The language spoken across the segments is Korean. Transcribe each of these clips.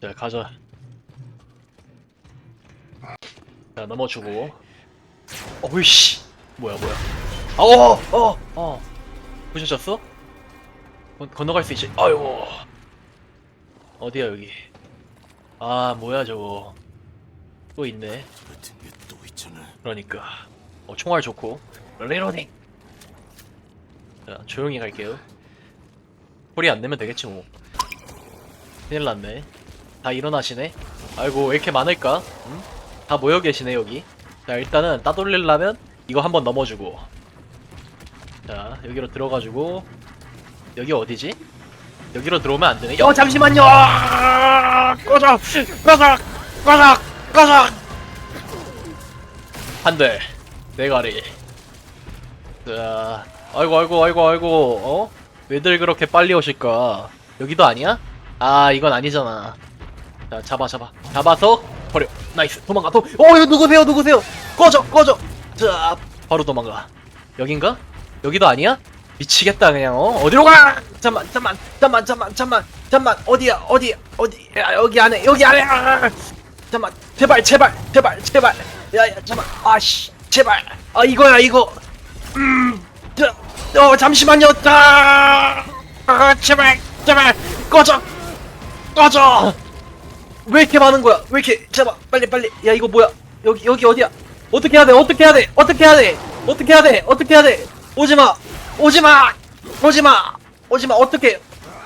자 가자. 자 넘어주고. 어이씨. 뭐야 뭐야. 어어 어. 부셔졌어? 건, 건너갈 수 있지. 아이고. 어디야 여기? 아 뭐야 저거. 또 있네. 그러니까. 어, 총알 좋고. 리로딩 자 조용히 갈게요. 소리 안 내면 되겠지 뭐. 큰일 났네 다 일어나시네. 아이고 왜 이렇게 많을까? 응? 다 모여 계시네 여기. 자 일단은 따돌리려면 이거 한번 넘어주고. 자 여기로 들어가지고. 여기 어디지? 여기로 들어오면 안 되네. 여 잠시만요! 꺼져! 꺼져! 꺼져! 꺼져! 한대. 대가리. 자 아이고 아이고 아이고 아이고. 어? 왜들 그렇게 빨리 오실까? 여기도 아니야? 아 이건 아니잖아 자 잡아 잡아. 잡아서 버려. 나이스. 도망가. 도... 어 이거 누구세요? 누구세요? 꺼져 꺼져. 자 바로 도망가. 여긴가? 여기도 아니야? 미치겠다 그냥 어? 어디로 가? 잠만 잠만 잠만 잠만 잠만 잠만. 어디야? 어디 어디 야, 여기 안에 여기 안에. 아, 잠만. 제발 제발 제발 제발. 야야 잠만. 아씨. 제발. 아 이거야 이거. 음어 잠시만요. 자 아, 제발 제발. 꺼져. 꺼져 왜 이렇게 많은 거야? 왜 이렇게 제발 빨리 빨리. 야 이거 뭐야? 여기 여기 어디야? 어떻게 해야 돼? 어떻게 해야 돼? 어떻게 해야 돼? 어떻게 해야 돼? 어떻게 해야 돼? 오지 마! 오지 마! 오지 마! 오지 마! 어떻게?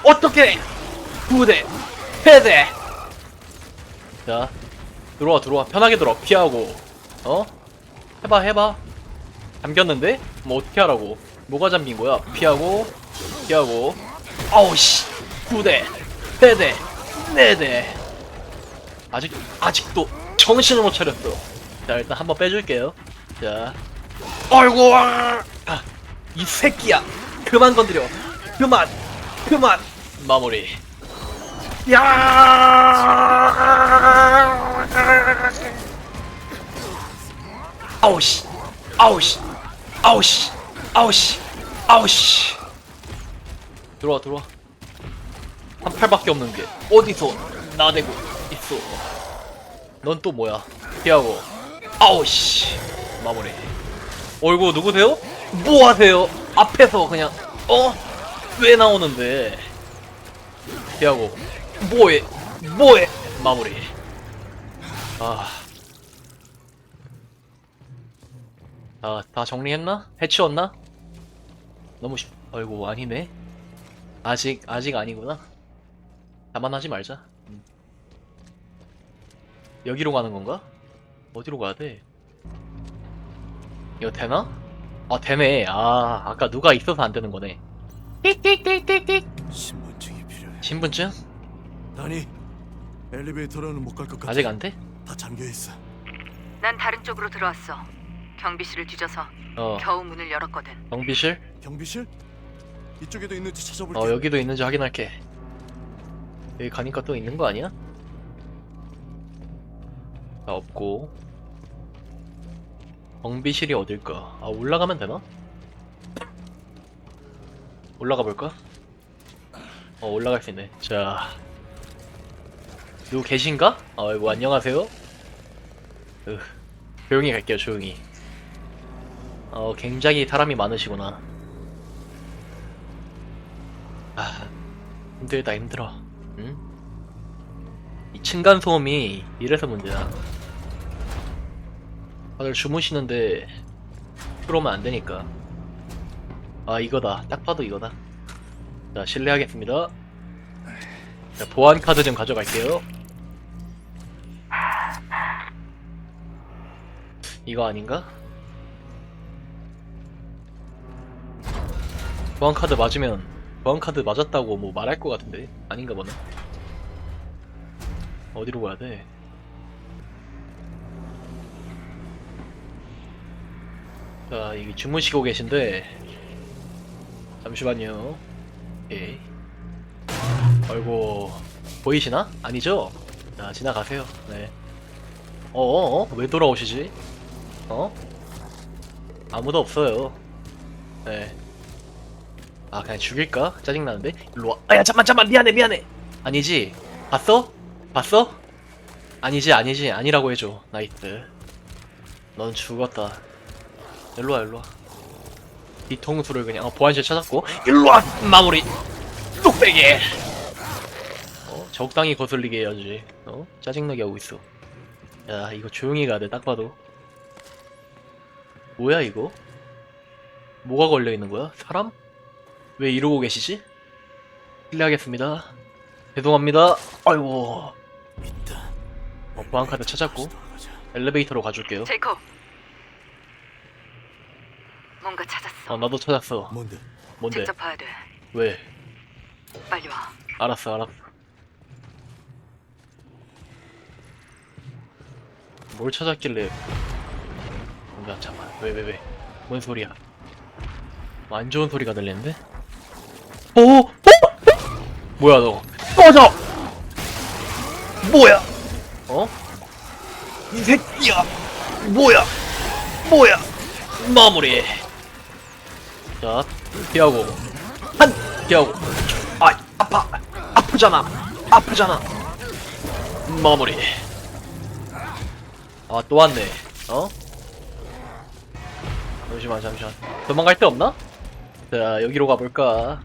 어떻게? 부대! 패대! 자 들어와 들어와. 편하게 들어와. 피하고. 어? 해 봐 해 봐. 잠겼는데? 뭐 어떻게 하라고? 뭐가 잠긴 거야? 피하고 피하고. 아우 씨. 부대! 패대! 네대 아직 아직도 정신을 못 차렸어. 자 일단 한번 빼줄게요. 자. 아이고 아, 이 새끼야. 그만 건드려. 그만 그만. 마무리. 야! 아우씨 아우씨 아우씨 아우씨 아우씨. 들어와 들어와. 한 팔밖에 없는 게. 어디서 나대고 있어 넌 또 뭐야 피하고 아우씨 마무리 어이구 누구세요? 뭐 하세요? 앞에서 그냥 어? 왜 나오는데 피하고 뭐해 뭐해 마무리 아 아, 다 정리했나? 해치웠나? 너무 쉽, 아이고, 아니네. 아직, 아직 아니구나. 자만하지 말자. 음. 여기로 가는 건가? 어디로 가야 돼? 이거 되나? 아, 되네. 아, 아까 누가 있어서 안 되는 거네. 띡띡띡띡띡. 신분증이 필요해. 신분증? 아니, 엘리베이터로는 못 갈 것 같아. 아직 안 돼? 다 잠겨 있어. 난 다른 쪽으로 들어왔어. 경비실을 뒤져서 어, 겨우 문을 열었거든. 경비실? 경비실? 이쪽에도 있는지 찾아볼게. 어, 여기도 있는지 확인할게. 여기 가니까 또 있는 거 아니야? 아, 없고. 경비실이 어딜까? 아, 올라가면 되나? 올라가 볼까? 어, 올라갈 수 있네. 자. 누구 계신가? 아이고, 안녕하세요. 으, 조용히 갈게요, 조용히. 어, 굉장히 사람이 많으시구나. 아, 힘들다 힘들어. 응? 이 층간 소음이 이래서 문제야. 다들 주무시는데 들어오면 안 되니까. 아 이거다. 딱 봐도 이거다. 자 실례하겠습니다. 자 보안 카드 좀 가져갈게요. 이거 아닌가? 보안 카드 맞으면 보안 카드 맞았다고 뭐 말할 것 같은데 아닌가 보네. 어디로 가야 돼? 자, 여기 주무시고 계신데 잠시만요. 오케이. 아이고 보이시나? 아니죠? 자, 지나가세요. 네. 어어어? 왜 돌아오시지? 어? 아무도 없어요. 네. 아 그냥 죽일까? 짜증나는데? 일로 와 아야 잠만 잠만 미안해 미안해 아니지 봤어? 봤어? 아니지 아니지 아니라고 해줘 나이트 넌 죽었다 일로와 일로와 뒤통수를 그냥 어, 보안실 찾았고 일로와 마무리 뚝배기 어? 적당히 거슬리게 해야지 어? 짜증나게 하고 있어 야 이거 조용히 가야 돼딱 봐도 뭐야 이거? 뭐가 걸려있는 거야? 사람? 왜 이러고 계시지? 실례하겠습니다 죄송합니다 아이고 있다. 어, 보안 카드 찾았고 돌아가자. 엘리베이터로 가줄게요 제이콥. 뭔가 찾았어. 어 나도 찾았어 뭔데? 뭔데? 직접 봐야 돼. 왜? 빨리 와. 알았어 알았어 뭘 찾았길래 뭔가 잠깐 왜 왜 왜? 뭔 소리야? 뭐안 좋은 소리가 들리는데? 오! 오! 뭐야 너? 꺼져! 뭐야? 어? 이 새끼야! 뭐야? 뭐야? 마무리. 자, 피하고 한 피하고. 아, 아파. 아프잖아. 아프잖아. 마무리. 아, 또 왔네. 어? 잠시만, 잠시만. 도망갈 데 없나? 자, 여기로 가볼까?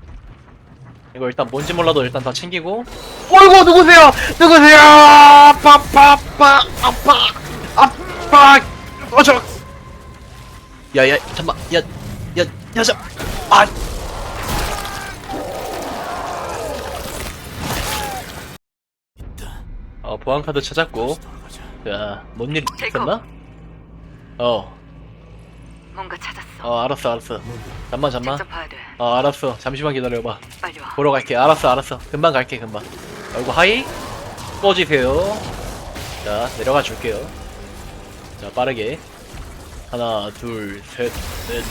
이거 일단 뭔지 몰라도 일단 다 챙기고. 어이구, 누구세요? 누구세요? 아파, 아파, 아파, 아파, 아파. 어, 저. 야, 야, 잠만. 야, 야, 야, 저. 아. 어, 보안카드 찾았고. 돌아가자. 자, 뭔일 제이콥. 있었나? 어, 뭔가 찾았어. 어, 알았어, 알았어. 잠만, 잠만. 직접 봐야 돼. 어, 알았어. 잠시만 기다려봐. 빨리 와. 보러 갈게. 알았어, 알았어. 금방 갈게, 금방. 아이고, 하이. 꺼지세요. 자, 내려가 줄게요. 자, 빠르게. 하나, 둘, 셋, 넷.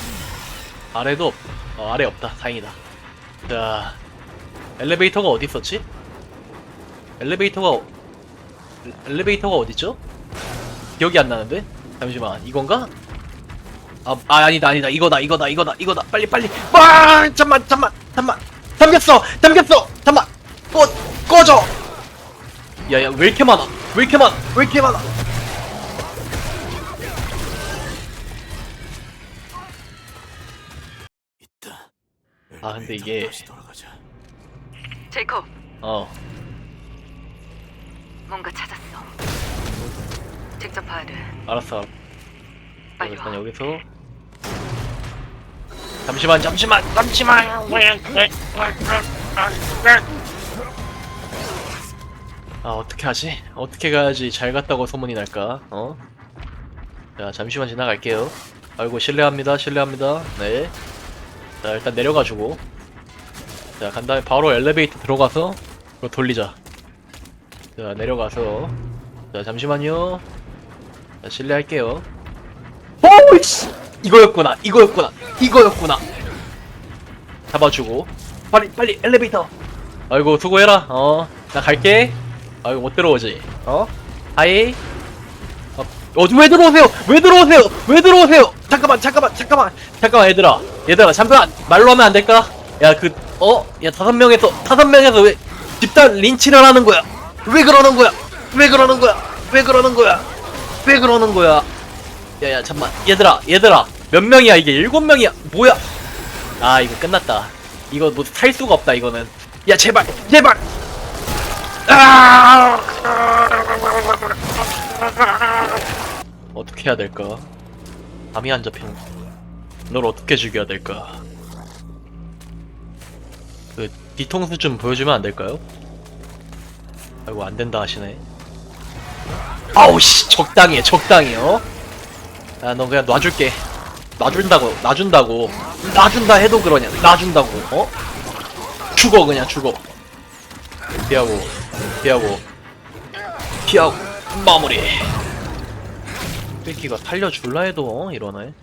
아래도 없, 어, 아래 없다. 다행이다. 자, 엘리베이터가 어디 있었지? 엘리베이터가, 어- 엘리베이터가 어딨죠? 기억이 안 나는데? 잠시만, 이건가? 아, 아 아니다 아니다. 이거다 이거다 이거다 이거다. 빨리 빨리. 아 잠만 잠만 잠만. 잠겼어 잠겼어. 잠만. 꺼 꺼져. 야야 왜 이렇게 많아? 왜 이렇게 많아? 왜 이렇게 많아? 있다. 아, 근데 이게-. 제이콥. 어. 뭔가 찾았어. 직접 봐야 돼. 알았어. 빨리 일단 와. 여기서 잠시만 잠시만 잠시만. 아 어떻게 하지? 어떻게 가야지 잘 갔다고 소문이 날까? 어? 자 잠시만 지나갈게요. 아이고 실례합니다 실례합니다. 네자 일단 내려가지고. 자 간 다음에 바로 엘리베이터 들어가서 이거 돌리자. 자 내려가서. 자 잠시만요. 자 실례할게요. 오이씨 이거였구나 이거였구나 이거였구나. 잡아주고. 빨리 빨리 엘리베이터. 아이고 수고해라. 어 나 갈게. 아이고 못 들어오지. 어? 하이. 어, 어, 왜 들어오세요? 왜 들어오세요? 왜 들어오세요? 잠깐만 잠깐만 잠깐만. 잠깐만 얘들아. 얘들아 잠깐. 말로 하면 안 될까? 야 그 어? 야 다섯 명에서 다섯 명에서 왜 집단 린치를 하는 거야? 왜 그러는 거야? 왜 그러는 거야? 왜 그러는 거야? 왜 그러는 거야? 야야 잠만. 얘들아 얘들아 몇 명이야 이게 일곱 명이야 뭐야 아 이거 끝났다 이거 뭐살 수가 없다 이거는 야 제발 제발 아! 어떻게 해야 될까 감이 안 잡히는 널 어떻게 죽여야 될까 그 뒤통수 좀 보여주면 안 될까요? 아이고 안 된다 하시네 아우 씨 적당히 해 적당히 어? 야, 너 그냥 놔줄게. 놔준다고, 놔준다고. 놔준다 해도 그러냐. 놔준다고, 어? 죽어, 그냥 죽어. 피하고, 피하고, 피하고, 마무리. 뺏기가 살려줄라 해도, 어? 이러네.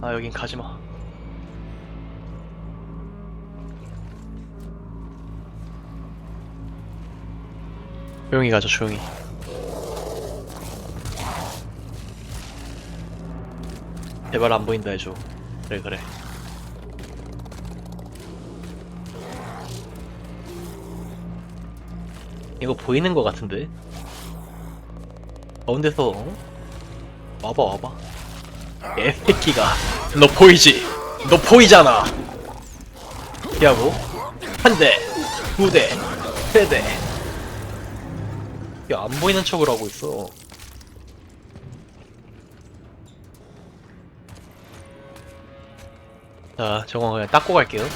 아, 여긴 가지마. 조용히 가자 조용히 제발 안 보인다 해줘. 그래 그래. 이거 보이는 것 같은데? 가운데서 어? 와봐 와봐. 에새끼가. 너 보이지? 너 보이잖아. 야 뭐? 한대 두대 세대. 야 안 보이는 척을 하고 있어. 자 저거 그냥 닦고 갈게요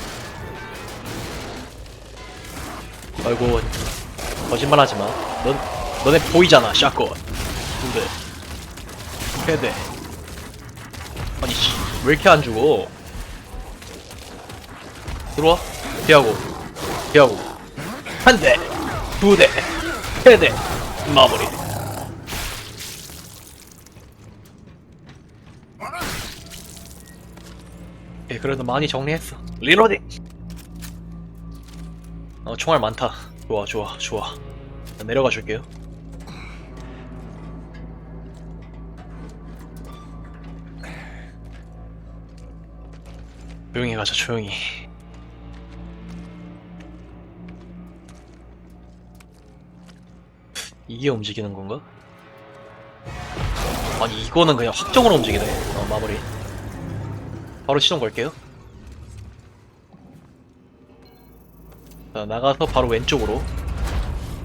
아이고 거짓말하지 마. 넌 너네 보이잖아, 샷건. 근데 세대. 아니 씨, 왜 이렇게 안 죽어? 들어와. 피하고, 피하고. 한 대, 두 대, 세 대. 마무리. 그래도 많이 정리했어. 리로딩. 어, 총알 많다. 좋아, 좋아, 좋아. 자, 내려가 줄게요. 조용히 가자, 조용히. 이게 움직이는 건가? 아니, 이거는 그냥 확정으로 움직이네. 어, 마무리. 바로 시동 걸게요. 자, 나가서 바로 왼쪽으로.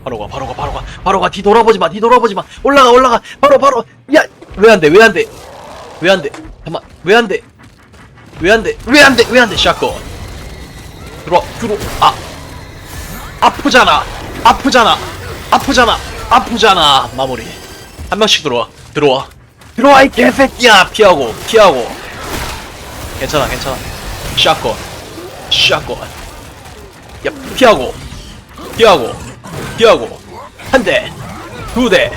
바로 가, 바로 가, 바로 가, 바로 가. 뒤 돌아보지 마, 뒤 돌아보지 마. 올라가, 올라가. 바로, 바로. 야, 왜 안 돼, 왜 안 돼? 왜 안 돼? 잠깐만, 왜 안 돼? 왜 안 돼? 왜 안 돼? 왜 안 돼? 샷건. 들어와, 들어. 아, 아프잖아. 아프잖아. 아프잖아. 아프잖아. 마무리. 한 명씩 들어와. 들어와. 들어와 이 개새끼야. 피하고, 피하고. 괜찮아, 괜찮아. 샷건. 샷건. 야, 피하고, 피하고, 피하고, 한 대, 두 대,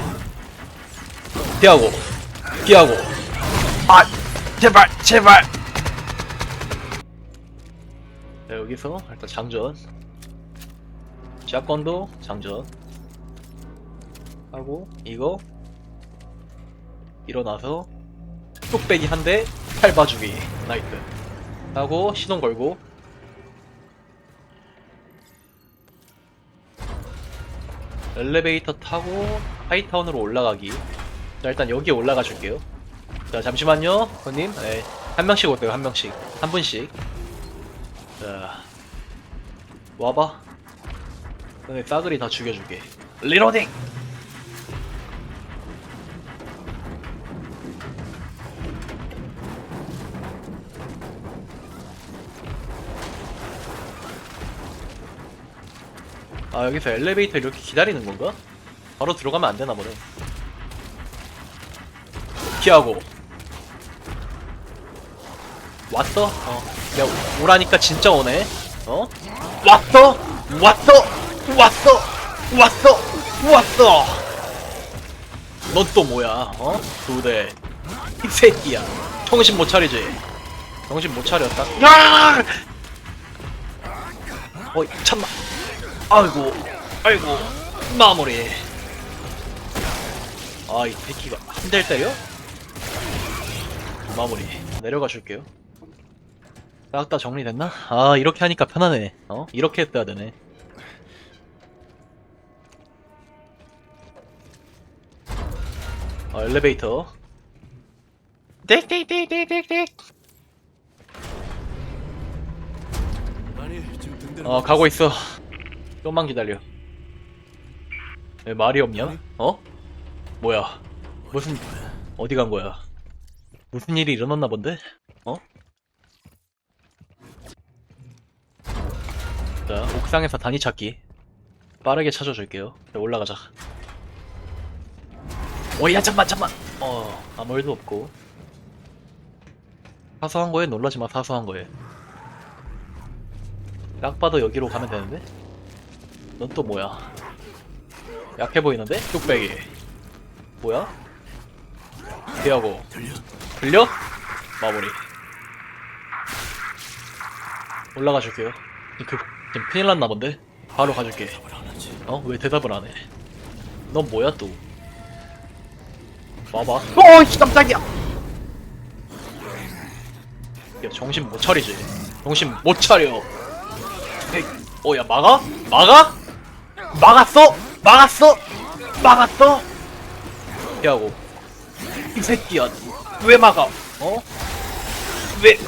피하고, 피하고, 아, 제발, 제발. 자, 여기서 일단 장전. 샷건도 장전. 하고, 이거, 일어나서, 뚝배기 한 대, 팔 봐주기. 나이트. 하고, 시동 걸고, 엘리베이터 타고 하이타운으로 올라가기. 자, 일단 여기 올라가 줄게요. 자, 잠시만요, 손님. 네, 한 명씩 올게요, 한 명씩. 한 분씩. 자, 와봐. 너네 싸그리 다 죽여줄게. 리로딩! 아 여기서 엘리베이터 이렇게 기다리는 건가? 바로 들어가면 안 되나 보네. 피하고. 왔어? 어. 야 오라니까 진짜 오네. 어? 왔어? 왔어? 왔어? 왔어? 왔어? 넌 또 뭐야? 어? 두 대. 이 새끼야. 정신 못 차리지? 정신 못 차렸다. 야! 어이 참마. 아이고, 아이고, 마무리. 아, 이 새끼가 한 대를 때려? 마무리. 내려가 줄게요. 싹다 정리됐나? 아, 이렇게 하니까 편하네. 어? 이렇게 했어야 되네. 어, 엘리베이터. 등대는 어, 가고 있어. 좀만 기다려. 왜 말이 없냐? 어? 뭐야? 무슨 어디 간 거야? 무슨 일이 일어났나 본데? 어? 자, 옥상에서 단위 찾기. 빠르게 찾아줄게요. 자, 올라가자. 어, 야, 잠만, 잠만! 어, 아무 일도 없고. 사소한 거에 놀라지 마, 사소한 거에. 딱 봐도 여기로 가면 되는데? 넌 또 뭐야? 약해 보이는데? 뚝배기. 뭐야? 피하고. 들려? 마무리. 올라가 줄게요. 그, 지금 큰일 났나 본데? 바로 가줄게. 어? 왜 대답을 안 해? 넌 뭐야 또? 와봐. 어, 씨, 깜짝이야! 야, 정신 못 차리지? 정신 못 차려. 에이, 어, 야, 막아? 막아? 막았어? 막았어? 막았어? 야고. 이 새끼야 왜 막아? 어? 왜?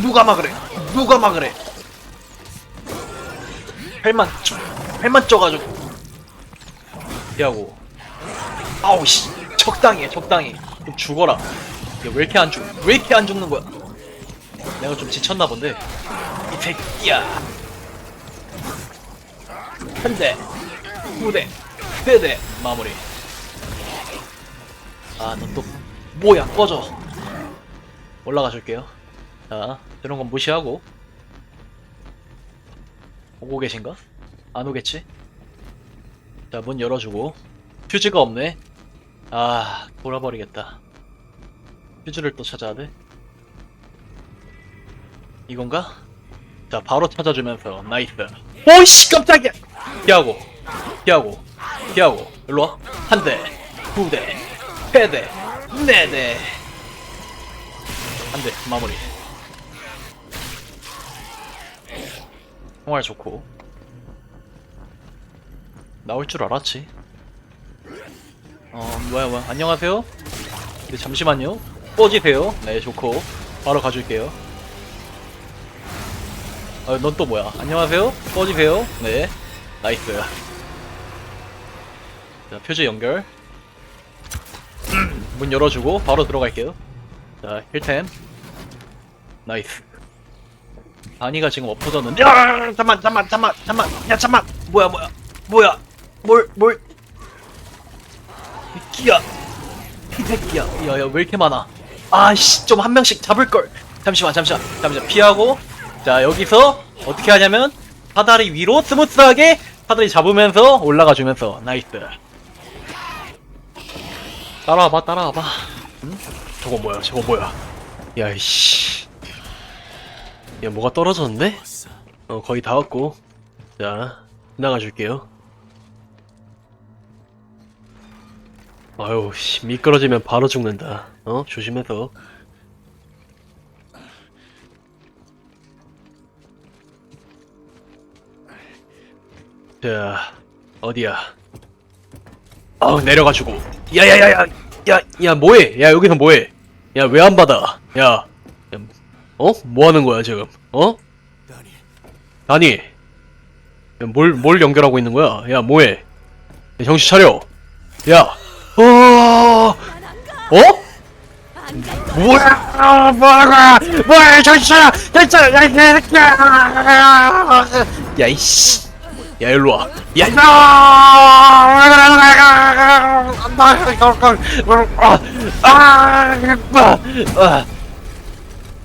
누가 막으래? 누가 막으래? 팔만 쪄 팔만 쪄가지고. 야고. 아우 씨. 적당히 해 적당히. 좀 죽어라. 야, 왜 이렇게 안 죽? 왜 이렇게 안 죽는 거야? 내가 좀 지쳤나 본데. 이 새끼야 한대 두대 세대 마무리. 아 너 또 뭐야? 꺼져. 올라가 줄게요. 자 이런 건 무시하고. 오고 계신가? 안 오겠지? 자 문 열어주고. 퓨즈가 없네. 아 돌아버리겠다. 퓨즈를 또 찾아야 돼? 이건가? 자 바로 찾아주면서. 나이스. 오이씨 깜짝이야 피하고 피하고 피하고. 일로와. 한대 두대 세대 네대. 한대 마무리. 총알 좋고. 나올 줄 알았지? 어 뭐야 뭐야. 안녕하세요? 네, 잠시만요. 꺼지세요. 네 좋고. 바로 가줄게요. 아, 넌 또 뭐야? 안녕하세요? 꺼지세요? 네. 나이스. 자, 표지 연결. 문 열어주고, 바로 들어갈게요. 자, 힐템. 나이스. 아니가 지금 엎어졌는데. 야! 잠만, 잠만, 잠만, 잠만. 야, 잠만. 뭐야, 뭐야. 뭐야. 뭘, 뭘. 이 끼야. 이 새끼야. 야, 야, 왜 이렇게 많아? 아씨, 좀 한 명씩 잡을걸. 잠시만, 잠시만, 잠시만. 피하고. 자, 여기서 어떻게 하냐면 사다리 위로 스무스하게 사다리 잡으면서 올라가 주면서 나이스. 따라와봐, 따라와봐. 응? 저거 뭐야, 저거 뭐야. 야, 이씨. 야, 뭐가 떨어졌는데? 어, 거의 다 왔고. 자, 나가 줄게요. 아유, 씨, 미끄러지면 바로 죽는다. 어, 조심해서. 자, 어디야? 아, 내려가지고. 야야야야, 야, 야, 뭐해? 야, 여기서 뭐해? 야, 왜 안 받아? 야, 야, 어? 뭐 하는 거야 지금? 어? 아니, 야, 뭘, 뭘 연결하고 있는 거야? 야, 뭐해? 야, 정신 차려. 야, 어, 어? 뭐야, 뭐야, 뭐야, 정신 차려, 정신 차려, 야, 이 새끼 야. 야, 이씨. 야, 일로 와. 야, 일로 와. 아, 아, 아, 아,